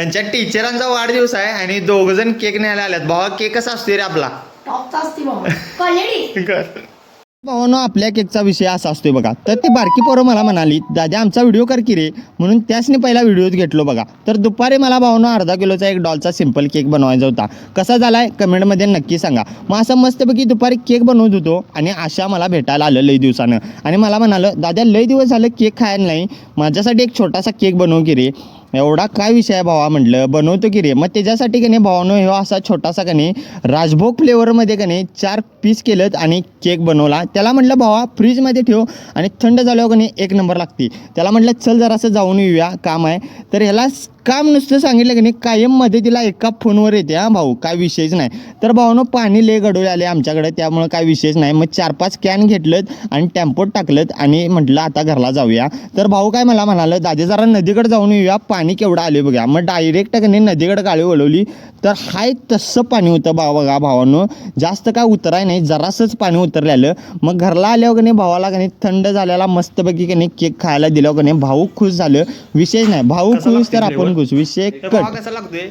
त्यांच्या टीचरांचा वाढदिवस आहे आणि दोघ जण केक न्यायला आल्यात. भावा केक कसा असतो रे आपला? भावानो आपल्या केकचा विषय असा असतोय बघा. तर ती बारकी पोरं मला म्हणाली दादा आमचा व्हिडिओ कर की रे? म्हणून त्यासनी पहिला व्हिडिओ घेतलो बघा. तर दुपारी मला भावानो अर्धा किलोचा एक डॉलचा सिंपल केक बनवायचा होता. कसा झालाय? कमेंटमध्ये नक्की सांगा. मग असं मस्तपैकी दुपारी केक बनवत होतो आणि आशा मला भेटायला आलं लई दिवसानं. आणि मला म्हणालं दादा लई दिवस झालं केक खायला नाही. माझ्यासाठी एक छोटासा केक बनव की रे. एवढा काय विषय आहे भावा म्हटलं? बनवतो की रे? मग त्याच्यासाठी का नाही भावानो ह्यो असा छोटासा का नाही राजभोग फ्लेवरमध्ये का नाही चार पीस केलं आणि केक बनवला. त्याला म्हटलं भावा फ्रीजमध्ये ठेव आणि थंड झाल्यावर का नाही एक नंबर लागते. त्याला म्हटलं चल जरासं जाऊन येऊया काम आहे. तर ह्याला काम नुसतं सांगितलं की नाही कायममध्ये तिला एका फोनवर येते हा भाऊ. काय विषयच नाही. तर भावानं पाणी लय गडोळे आले आमच्याकडे त्यामुळं काय विषयच नाही. मग चार पाच कॅन घेतलं आणि टेम्पोत टाकलं आणि म्हटलं आता घरला जाऊया. तर भाऊ काय मला म्हणालं दादी जरा नदीकडे जाऊन येऊया. पाणी केवढं आले बघा. मग डायरेक्ट का नाही नदीकडे गाडी वळवली तर हाय तसं पाणी होतं बा बघा भावानं. जास्त काय उतराय नाही जरासंच पाणी उतरलेलं. मग घरला आल्यावर का नाही भावाला का नाही थंड झालेला मस्तपैकी का नाही केक खायला दिल्यावर का नाही भाऊ खुश झालं. विशेष नाही. भाऊ खुश तर आपण खुश विषय कट. कसा लागतोय.